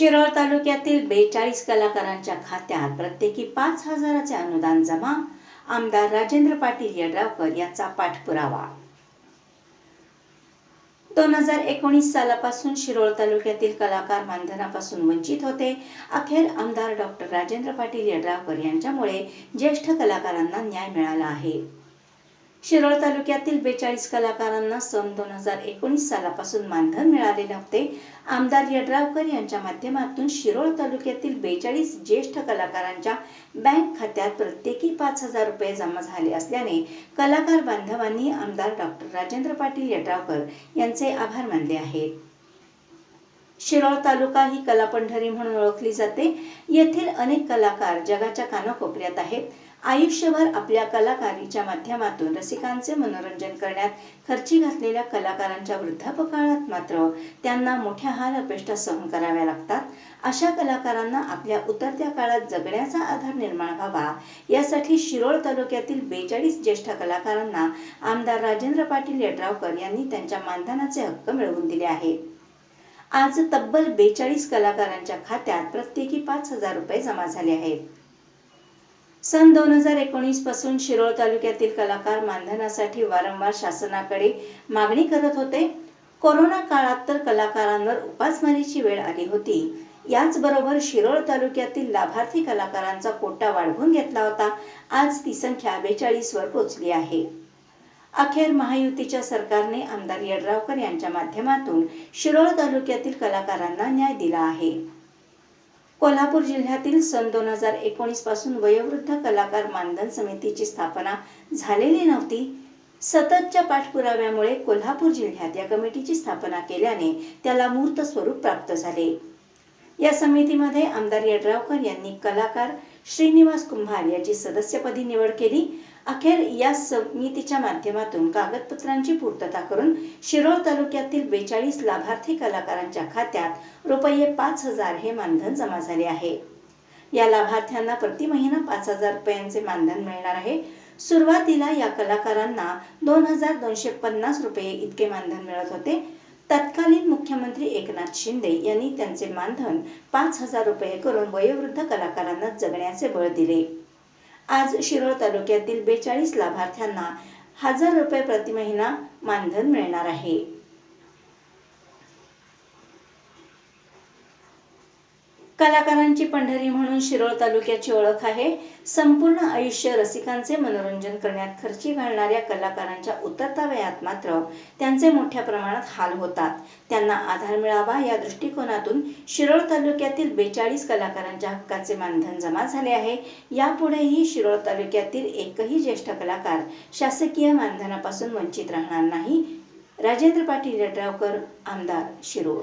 शिरोळ तालुक्यातील बेचाळीस कलाकारांच्या खात्यात प्रत्येकी पाच हजाराचे अनुदान जमा. आमदार राजेंद्र पाटील यड्रावकर यांचा पाठपुरावा. दोन हजार एकोणीस सालापासून शिरोळ तालुक्यातील कलाकार मानधनापासून वंचित होते. अखेर आमदार डॉक्टर राजेंद्र पाटील यड्रावकर यांच्यामुळे ज्येष्ठ कलाकारांना न्याय मिळाला आहे. शिरोळ तालुक्यातील बेचाळीस कलाकारांना सन दोन हजार एकोणीस सालापासून मानधन मिळाले नव्हते आमदार यड्रावकर यांच्या माध्यमातून शिरोळ तालुक्यातील बेचाळीस ज्येष्ठ कलाकारांच्या बँक खात्यात प्रत्येकी पाच हजार रुपये जमा झाले असल्याने कलाकार बांधवांनी आमदार डॉक्टर राजेंद्र पाटील यड्रावकर यांचे आभार मानले आहेत. शिरोळ तालुका ही कलापंढरी म्हणून ओळखली जाते. येथील अनेक कलाकार जगाच्या कानाकोपऱ्यात आहेत. आयुष्यभर आपल्या कलाकारीच्या माध्यमातून रसिकांचे मनोरंजन करण्यात खर्ची घातलेल्या कलाकारांच्या वृद्धापकाळात मात्र त्यांना मोठ्या हाल अपेष्टा सहन कराव्या लागतात. अशा कलाकारांना आपल्या उतरत्या काळात जगण्याचा आधार निर्माण व्हावा यासाठी शिरोळ तालुक्यातील बेचाळीस ज्येष्ठ कलाकारांना आमदार राजेंद्र पाटील यड्रावकर यांनी त्यांच्या मानधनाचे हक्क मिळवून दिले आहेत. आज तब्बल बेचाळीस कलाकारांच्या खात्यात प्रत्येकी पाच हजार रुपये जमा झाले आहेत. सन दोन हजार एकोणीसपासून शिरोळ तालुक्यातील कलाकार मानधनासाठी वारंवार शासनाकडे मागणी करत होते. कोरोना काळात तर कलाकारांवर उपासमारीची वेळ आली होती. याचबरोबर शिरोळ तालुक्यातील लाभार्थी कलाकारांचा कोटा वाढवून घेतला होता. आज ती संख्या बेचाळीस वर आहे. अखेर महायुतीच्या सरकारने आमदार यड्रावकर यांच्या माध्यमातून शिरोळ तालुक्यातील कलाकारांना न्याय दिला आहे. कोल्हापूर जिल्ह्यातील सन दोन हजार एकोणीसपासून वयोवृद्ध कलाकार मानधन समितीची स्थापना झालेली नव्हती. सततच्या पाठपुराव्यामुळे कोल्हापूर जिल्ह्यात या कमिटीची स्थापना केल्याने त्याला मूर्त स्वरूप प्राप्त झाले. या समितीमध्ये आमदार यड्रावकर यांनी कलाकार श्रीनिवास कुंभार याची सदस्यपदी निवड केली. अखेर या समितीच्या माध्यमातून कागदपत्रांची पूर्तता करून शिरोळ तालुक्यातील बेचाळीस लाभार्थी कलाकारांच्या खात्यात रुपये पाच हजार हे मानधन जमा झाले आहे. या लाभार्थ्यांना प्रति महिना पाच हजार रुपयांचे मानधन मिळणार आहे. सुरुवातीला या कलाकारांना दोन हजार दोनशे पन्नास रुपये इतके मानधन मिळत होते. तत्कालीन मुख्यमंत्री एकनाथ शिंदे यांनी त्यांचे मानधन पाच हजार रुपये करून वयोवृद्ध कलाकारांना जगण्याचे बळ दिले. आज शिरोळ तालुक्यातील बेचाळीस लाभार्थ्यांना हजार रुपये प्रति महिना मानधन मिळणार आहे. कलाकारांची पंढरी म्हणून शिरोळ तालुक्याची ओळख आहे. संपूर्ण आयुष्य रसिकांचे मनोरंजन करण्यात खर्ची घालणाऱ्या कलाकारांच्या उतरता वयात मात्र त्यांचे मोठ्या प्रमाणात हाल होतात. त्यांना आधार मिळावा या दृष्टिकोनातून शिरोळ तालुक्यातील बेचाळीस कलाकारांच्या हक्काचे मानधन जमा झाले आहे. यापुढेही शिरोळ तालुक्यातील एकही ज्येष्ठ कलाकार शासकीय मानधनापासून वंचित राहणार नाही. राजेंद्र पाटील यड्रावकर आमदार शिरोळ